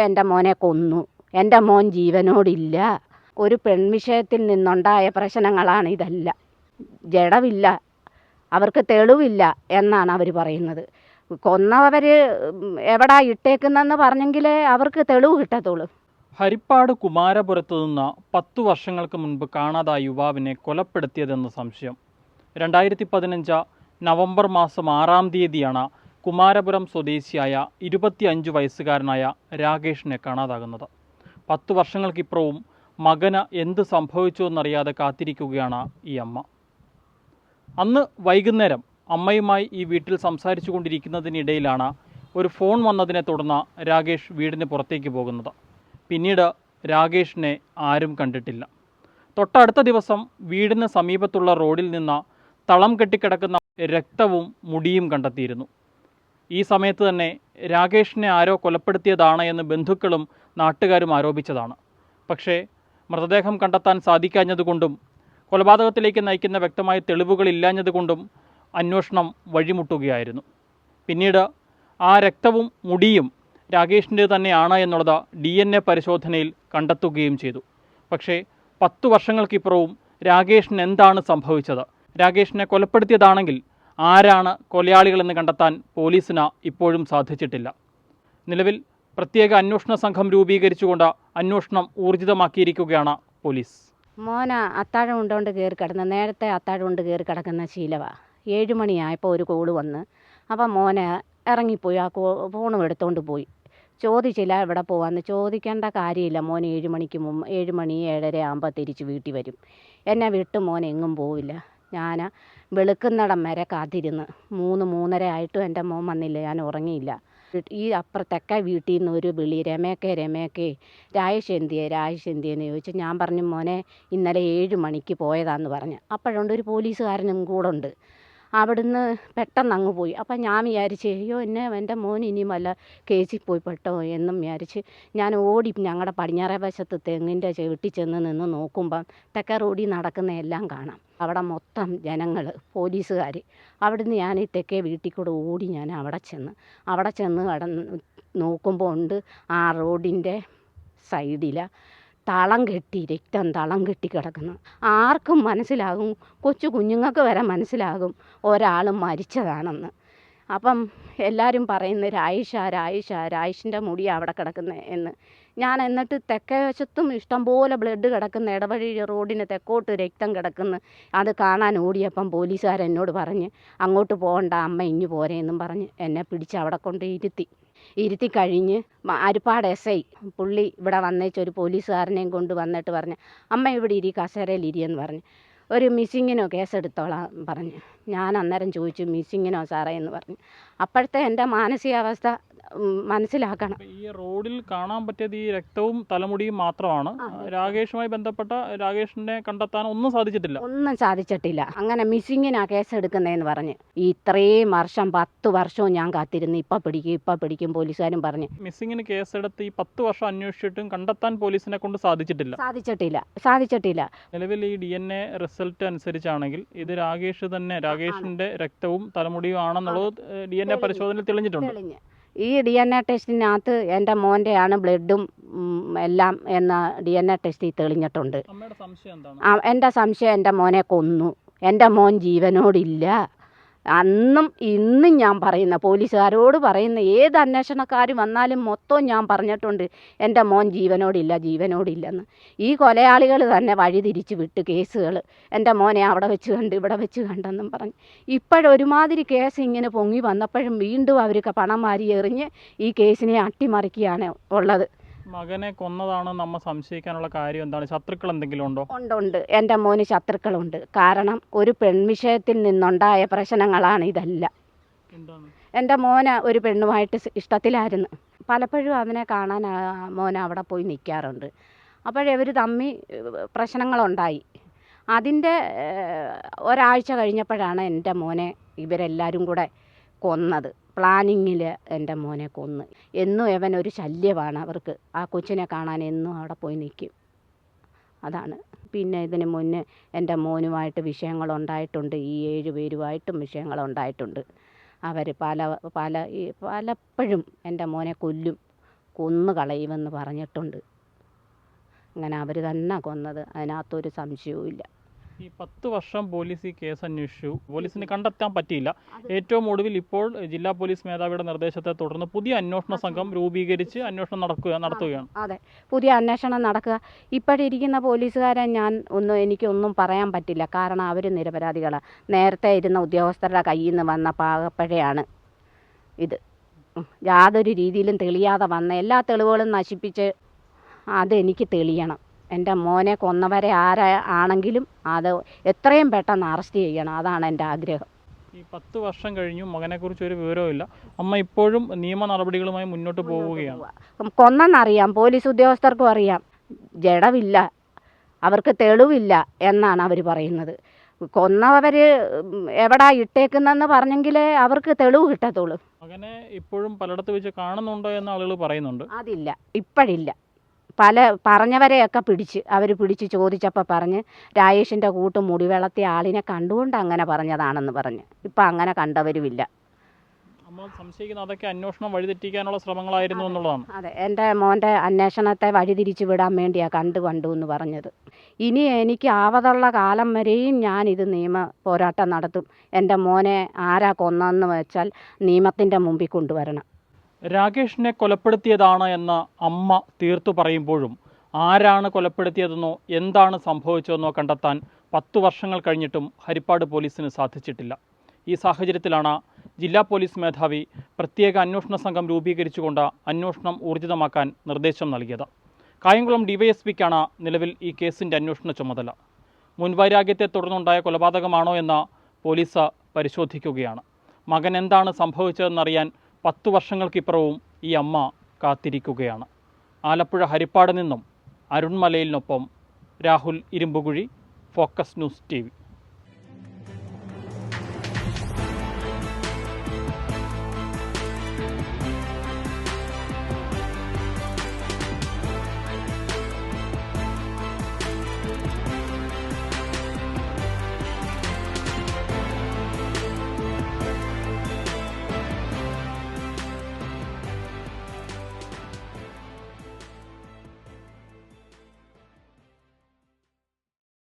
എന്റെ മോനെ കൊന്നു. എന്റെ മോൻ ജീവനോടില്ല. ഒരു പെൺവിഷയത്തിൽ നിന്നുണ്ടായ പ്രശ്നങ്ങളാണ് ഇതെല്ലാം. ജഡമില്ല അവർക്ക് തെളിവില്ല എന്നാണ് അവർ പറയുന്നത്. കൊന്നവർ എവിടാ ഇട്ടേക്കുന്നെന്ന് പറഞ്ഞെങ്കിലേ അവർക്ക് തെളിവ് കിട്ടത്തുള്ളൂ. ഹരിപ്പാട് കുമാരപുരത്തു നിന്ന് പത്തു വർഷങ്ങൾക്ക് മുൻപ് കാണാതായ യുവാവിനെ കൊലപ്പെടുത്തിയതെന്ന് സംശയം. രണ്ടായിരത്തി പതിനഞ്ച് നവംബർ മാസം ആറാം തീയതിയാണ് കുമാരപുരം സ്വദേശിയായ ഇരുപത്തിയഞ്ച് വയസ്സുകാരനായ രാകേഷിനെ കാണാതാകുന്നത്. പത്തു വർഷങ്ങൾക്കിപ്പുറവും മകന് എന്ത് സംഭവിച്ചു എന്നറിയാതെ കാത്തിരിക്കുകയാണ് ഈ അമ്മ. അന്ന് വൈകുന്നേരം അമ്മയുമായി ഈ വീട്ടിൽ സംസാരിച്ചു കൊണ്ടിരിക്കുന്നതിനിടയിലാണ് ഒരു ഫോൺ വന്നതിനെ തുടർന്ന് രാകേഷ് വീടിന് പുറത്തേക്ക് പോകുന്നത്. പിന്നീട് രാകേഷിനെ ആരും കണ്ടിട്ടില്ല. തൊട്ടടുത്ത ദിവസം വീടിന് സമീപത്തുള്ള റോഡിൽ നിന്ന് തളം കെട്ടിക്കിടക്കുന്ന രക്തവും മുടിയും കണ്ടെത്തിയിരുന്നു. ഈ സമയത്ത് തന്നെ രാകേഷിനെ ആരോ കൊലപ്പെടുത്തിയതാണ് എന്ന് ബന്ധുക്കളും നാട്ടുകാരും ആരോപിച്ചതാണ്. പക്ഷേ മൃതദേഹം കണ്ടെത്താൻ സാധിക്കാഞ്ഞതുകൊണ്ടും കൊലപാതകത്തിലേക്ക് നയിക്കുന്ന വ്യക്തമായ തെളിവുകളില്ലാഞ്ഞതുകൊണ്ടും അന്വേഷണം വഴിമുട്ടുകയായിരുന്നു. പിന്നീട് ആ രക്തവും മുടിയും രാകേഷിന്റെ തന്നെയാണ് എന്നുള്ളത് ഡി എൻ എ പരിശോധനയിൽ കണ്ടെത്തുകയും ചെയ്തു. പക്ഷേ പത്തു വർഷങ്ങൾക്കിപ്പുറവും രാകേഷിന് എന്താണ് സംഭവിച്ചത്? രാകേഷിനെ കൊലപ്പെടുത്തിയതാണെങ്കിൽ ആരാണ് കൊലയാളികളെന്ന് കണ്ടെത്താൻ പോലീസിന് ഇപ്പോഴും സാധിച്ചിട്ടില്ല. നിലവിൽ പ്രത്യേക അന്വേഷണ സംഘം രൂപീകരിച്ചുകൊണ്ട് അന്വേഷണം ഊർജിതമാക്കിയിരിക്കുകയാണ് പോലീസ്. മോന അത്താഴം ഉണ്ടോണ്ട് കയറി കിടന്ന് നേരത്തെ അത്താഴം കൊണ്ട് കയറി കിടക്കുന്ന ശീലവാ. ഏഴ് മണിയായപ്പോൾ ഒരു കോൾ വന്ന് അപ്പം മോനെ ഇറങ്ങിപ്പോയി ആ കോ ഫോണും എടുത്തുകൊണ്ട് പോയി. ചോദിച്ചില്ല എവിടെ പോവാന്ന്. ചോദിക്കേണ്ട കാര്യമില്ല മോൻ ഏഴ് മണിക്ക് മുമ്പ് ഏഴ് മണി ഏഴര ആകുമ്പോൾ തിരിച്ച് വീട്ടിൽ വരും. എന്നെ വിട്ട് മോൻ എങ്ങും പോവില്ല. ഞാൻ വെളുക്കുന്നിടം വരെ കാത്തിരുന്ന്. മൂന്ന് മൂന്നര ആയിട്ടും എന്റെ മോൻ വന്നില്ല. ഞാൻ ഉറങ്ങിയില്ല. ഈ അപ്പുറത്തൊക്കെ വീട്ടിൽ നിന്ന് ഒരു വിളി രമേക്കേ രമേക്കേ രായേഷ് എന്തിയെ എന്തിയെന്ന് ചോദിച്ചു ഞാൻ പറഞ്ഞു മോനെ ഇന്നലെ ഏഴ് മണിക്ക് പോയതാന്ന് പറഞ്ഞു. അപ്പോഴുണ്ട് ഒരു പോലീസുകാരനും കൂടെ ഉണ്ട്. അവിടുന്ന് പെട്ടെന്ന് അങ്ങ് പോയി. അപ്പം ഞാൻ വിചാരിച്ച് അയ്യോ എന്നെ എന്റെ മോൻ ഇനി വല്ല കേസിൽ പോയി പെട്ടോ എന്നും വിചാരിച്ച് ഞാൻ ഓടി ഞങ്ങളുടെ പടിഞ്ഞാറേ വശത്ത് തെങ്ങിന്റെ ചവിട്ടി ചെന്ന് നിന്ന് നോക്കുമ്പം തെക്കേ റോഡിൽ നടക്കുന്ന എല്ലാം കാണാം. അവിടെ മൊത്തം ജനങ്ങൾ പോലീസുകാർ അവിടുന്ന് ഞാൻ ഈ തെക്കേ വീട്ടിൽ കൂടെ ഓടി ഞാൻ അവിടെ ചെന്ന് അവിടെ ചെന്ന് കടന്ന് നോക്കുമ്പോൾ ഉണ്ട് ആ റോഡിന്റെ സൈഡിൽ തളം കെട്ടി രക്തം തളം കെട്ടി കിടക്കുന്നു. ആർക്കും മനസ്സിലാകും കൊച്ചു കുഞ്ഞുങ്ങൾക്ക് വരെ മനസ്സിലാകും ഒരാൾ മരിച്ചതാണെന്ന്. അപ്പം എല്ലാവരും പറയുന്ന രായിഷ രായിഷ രായിഷിന്റെ മുടി അവിടെ കിടക്കുന്നത് എന്ന്. ഞാൻ എന്നിട്ട് തെക്കേ വശത്തും ഇഷ്ടംപോലെ ബ്ലഡ് കിടക്കുന്ന ഇടവഴി റോഡിന് തെക്കോട്ട് രക്തം കിടക്കുന്നു. അത് കാണാൻ ഓടിയപ്പം പോലീസുകാരെന്നോട് പറഞ്ഞ് അങ്ങോട്ട് പോകണ്ട അമ്മ ഇങ്ങ് പോരേന്നും പറഞ്ഞ് എന്നെ പിടിച്ച് അവിടെ കൊണ്ട് ഇരുത്തി. ഇരുത്തി കഴിഞ്ഞ് അരിപ്പാട് എസ് ഐ പുള്ളി ഇവിടെ വന്നേച്ച് ഒരു പോലീസുകാരനെയും കൊണ്ട് വന്നിട്ട് പറഞ്ഞു അമ്മ ഇവിടെ ഇരി കസേരയിൽ ഇരിയെന്ന് പറഞ്ഞു. ഒരു മിസ്സിങ്ങിനോ കേസെടുത്തോളാം പറഞ്ഞു. ഞാൻ അന്നേരം ചോദിച്ചു മിസ്സിങ്ങിനോ സാറേ എന്ന് പറഞ്ഞു. അപ്പോഴത്തെ എന്റെ മാനസികാവസ്ഥ മനസ്സിലാക്കണം. ഈ റോഡിൽ കാണാൻ പറ്റിയത് ഈ രക്തവും തലമുടിയും മാത്രമാണ്. രാകേഷുമായി ബന്ധപ്പെട്ട രാകേഷിനെ കണ്ടെത്താൻ ഒന്നും സാധിച്ചിട്ടില്ല. ഒന്നും സാധിച്ചിട്ടില്ല. അങ്ങനെ മിസ്സിങ്ങിനാ കേസ് എടുക്കുന്നതെന്ന് പറഞ്ഞ് ഇത്രയും വർഷം പത്ത് വർഷവും ഞാൻ കാത്തിരുന്നു ഇപ്പൊ പിടിക്കും ഇപ്പൊ പിടിക്കും പോലീസുകാരും പറഞ്ഞ്. മിസ്സിങ്ങിന് കേസെടുത്ത് ഈ പത്ത് വർഷം അന്വേഷിച്ചിട്ടും കണ്ടെത്താൻ പോലീസിനെ കൊണ്ട് സാധിച്ചിട്ടില്ല. സാധിച്ചിട്ടില്ല. സാധിച്ചിട്ടില്ല. നിലവിൽ ഈ ഡി എൻ എ റിസൾട്ട് അനുസരിച്ചാണെങ്കിൽ ഇത് രാകേഷ് തന്നെ രാകേഷിന്റെ രക്തവും തലമുടിയും ആണെന്നുള്ളത് ഡി എൻ എ. പരിശോധനയിൽ തെളിഞ്ഞിട്ടുണ്ട്. തെളിഞ്ഞ്. ഈ ഡി എൻ എ ടെസ്റ്റിനകത്ത് എന്റെ മോന്റെയാണ് ബ്ലഡും എല്ലാം എന്ന ഡി എൻ എ ടെസ്റ്റിൽ തെളിഞ്ഞിട്ടുണ്ട്. എന്റെ സംശയം എന്റെ മോനെ കൊന്നു. എന്റെ മോൻ ജീവനോടില്ല. അന്നും ഇന്നും ഞാൻ പറയുന്ന പോലീസുകാരോട് പറയുന്ന ഏത് അന്വേഷണക്കാർ വന്നാലും മൊത്തം ഞാൻ പറഞ്ഞിട്ടുണ്ട് എന്റെ മോൻ ജീവനോടില്ല ജീവനോടില്ലെന്ന്. ഈ കൊലയാളികൾ തന്നെ വഴി തിരിച്ച് വിട്ട് കേസുകൾ എന്റെ മോനെ അവിടെ വെച്ച് കണ്ട് ഇവിടെ വെച്ച് കണ്ടെന്നും പറഞ്ഞ്. ഇപ്പോഴൊരുമാതിരി കേസ് ഇങ്ങനെ പൊങ്ങി വന്നപ്പോഴും വീണ്ടും അവർക്ക് പണം വാരി എറിഞ്ഞ് ഈ കേസിനെ അട്ടിമറിക്കുകയാണ് ഉള്ളത്. മകനെ കൊന്നതാണ് നമ്മ സംശയിക്കാനുള്ള കാര്യം എന്താണ്? ശത്രുക്കൾ എന്തെങ്കിലും ഉണ്ടോ? ഉണ്ട് ഉണ്ട്. എന്റെ മോന് ശത്രുക്കളുണ്ട്. കാരണം ഒരു പെൺവിഷയത്തിൽ നിന്നുണ്ടായ പ്രശ്നങ്ങളാണ് ഇതെല്ലാം. എന്താണ്? എന്റെ മോന് ഒരു പെണ്ണുമായിട്ട് സ് ഇഷ്ടത്തിലായിരുന്നു. പലപ്പോഴും അവനെ കാണാൻ മോൻ അവിടെ പോയി നിൽക്കാറുണ്ട്. അപ്പോഴവർ തമ്മി പ്രശ്നങ്ങളുണ്ടായി. അതിന്റെ ഏഹ്, ഒരാഴ്ച കഴിഞ്ഞപ്പോഴാണ് എന്റെ മോനെ ഇവരെല്ലാവരും കൂടെ കൊന്നത്. പ്ലാനിങ്ങിൽ എന്റെ മോനെ കൊന്ന്. എന്നും അവൻ ഒരു ശല്യമാണ് അവർക്ക്. ആ കൊച്ചിനെ കാണാൻ എന്നും അവിടെ പോയി നിൽക്കും അതാണ്. പിന്നെ ഇതിന് മുന്നേ എന്റെ മോനുമായിട്ട് വിഷയങ്ങളുണ്ടായിട്ടുണ്ട്. ഈ ഏഴ് പേരുമായിട്ടും വിഷയങ്ങളുണ്ടായിട്ടുണ്ട്. അവർ പല പല പലപ്പോഴും എന്റെ മോനെ കൊല്ലും കൊന്നു കളയുമെന്ന് പറഞ്ഞിട്ടുണ്ട്. അങ്ങനെ അവർ തന്നെ കൊന്നത്. അതിനകത്തൊരു സംശയവും ഇല്ല ഈ പത്ത് വർഷം പോലീസ് ഈ കേസ് അന്വേഷിച്ചു. പോലീസിന് കണ്ടെത്താൻ പറ്റിയില്ല. ഏറ്റവും ഒടുവിൽ ഇപ്പോൾ ജില്ലാ പോലീസ് മേധാവിയുടെ നിർദ്ദേശത്തെ തുടർന്ന് പുതിയ അന്വേഷണ സംഘം രൂപീകരിച്ച് അന്വേഷണം നടക്കുക നടത്തുകയാണ്. അതെ. പുതിയ അന്വേഷണം നടക്കുക. ഇപ്പോഴിരിക്കുന്ന പോലീസുകാരെ ഞാൻ ഒന്നും എനിക്കൊന്നും പറയാൻ പറ്റില്ല. കാരണം അവർ നിരപരാധികളാണ് നേരത്തെ ഇരുന്ന ഉദ്യോഗസ്ഥരുടെ കയ്യിൽ നിന്ന് വന്ന പാകപ്പഴയാണ് ഇത്. യാതൊരു രീതിയിലും തെളിയാതെ വന്ന എല്ലാ തെളിവുകളും നശിപ്പിച്ച് അതെനിക്ക് തെളിയണം. എന്റെ മോനെ കൊന്നവരെ ആരാ ആണെങ്കിലും അത് എത്രയും പെട്ടെന്ന് അറസ്റ്റ് ചെയ്യണം. അതാണ് എന്റെ ആഗ്രഹം. ഈ പത്ത് വർഷം കഴിഞ്ഞു മകനെക്കുറിച്ച് ഒരു വിവരവുമില്ല. അമ്മ ഇപ്പോഴും നിയമ നടപടികളുമായി മുന്നോട്ട് പോവുകയാണ്. കൊന്നെന്നറിയാം. പോലീസ് ഉദ്യോഗസ്ഥർക്കും അറിയാം. ജഡമില്ല അവർക്ക് തെളിവില്ല എന്നാണ് അവർ പറയുന്നത്. കൊന്നവർ എവിടാ ഇട്ടേക്കുന്നെന്ന് പറഞ്ഞെങ്കിലേ അവർക്ക് തെളിവ് കിട്ടത്തുള്ളൂ. മകനെ ഇപ്പോഴും പലയിടത്ത് വെച്ച് കാണുന്നുണ്ടോ എന്ന് ആളുകൾ പറയുന്നുണ്ട്. അതില്ല. ഇപ്പോഴില്ല. പല പറഞ്ഞവരെയൊക്കെ പിടിച്ച് അവർ പിടിച്ച് ചോദിച്ചപ്പോൾ പറഞ്ഞ് രാജേഷിന്റെ കൂട്ട് മുടി വെള്ളത്തിയ ആളിനെ കണ്ടുകൊണ്ട് അങ്ങനെ പറഞ്ഞതാണെന്ന് പറഞ്ഞ്. ഇപ്പം അങ്ങനെ കണ്ടവരുമില്ല. സംശയിക്കുന്ന അതൊക്കെ അന്വേഷണം വഴിതെറ്റിക്കാനുള്ള ശ്രമങ്ങളായിരുന്നു എന്നുള്ളതാണ്. അതെ. എന്റെ മോന്റെ അന്വേഷണത്തെ വഴിതിരിച്ചു വിടാൻ വേണ്ടിയാണ് കണ്ടു കണ്ടു എന്ന് പറഞ്ഞത്. ഇനി എനിക്ക് ആവതുള്ള കാലം വരെയും ഞാൻ ഇത് നിയമ പോരാട്ടം നടത്തും. എന്റെ മോനെ ആരാ കൊന്നതെന്ന് വെച്ചാൽ നിയമത്തിന്റെ മുമ്പിൽ കൊണ്ടുവരണം. രാകേഷിനെ കൊലപ്പെടുത്തിയതാണ് എന്ന് അമ്മ തീർത്തു പറയുമ്പോഴും ആരാണ് കൊലപ്പെടുത്തിയതെന്നോ എന്താണ് സംഭവിച്ചതെന്നോ കണ്ടെത്താൻ പത്തു വർഷങ്ങൾ കഴിഞ്ഞിട്ടും ഹരിപ്പാട് പോലീസിന് സാധിച്ചിട്ടില്ല. ഈ സാഹചര്യത്തിലാണ് ജില്ലാ പോലീസ് മേധാവി പ്രത്യേക അന്വേഷണ സംഘം രൂപീകരിച്ചുകൊണ്ട് അന്വേഷണം ഊർജിതമാക്കാൻ നിർദ്ദേശം നൽകിയത്. കായംകുളം ഡിവൈഎസ്പിക്കാണ് നിലവിൽ ഈ കേസിന്റെ അന്വേഷണ ചുമതല. മുൻവൈരാഗ്യത്തെ തുടർന്നുണ്ടായ കൊലപാതകമാണോ എന്ന് പോലീസ് പരിശോധിക്കുകയാണ്. മകൻ എന്താണ് സംഭവിച്ചതെന്നറിയാൻ പത്തു വർഷങ്ങൾക്കിപ്പുറവും ഈ അമ്മ കാത്തിരിക്കുകയാണ്. ആലപ്പുഴ ഹരിപ്പാട് നിന്നും അരുൺമലയിലിനൊപ്പം Rahul Irumpukuzhi focus news T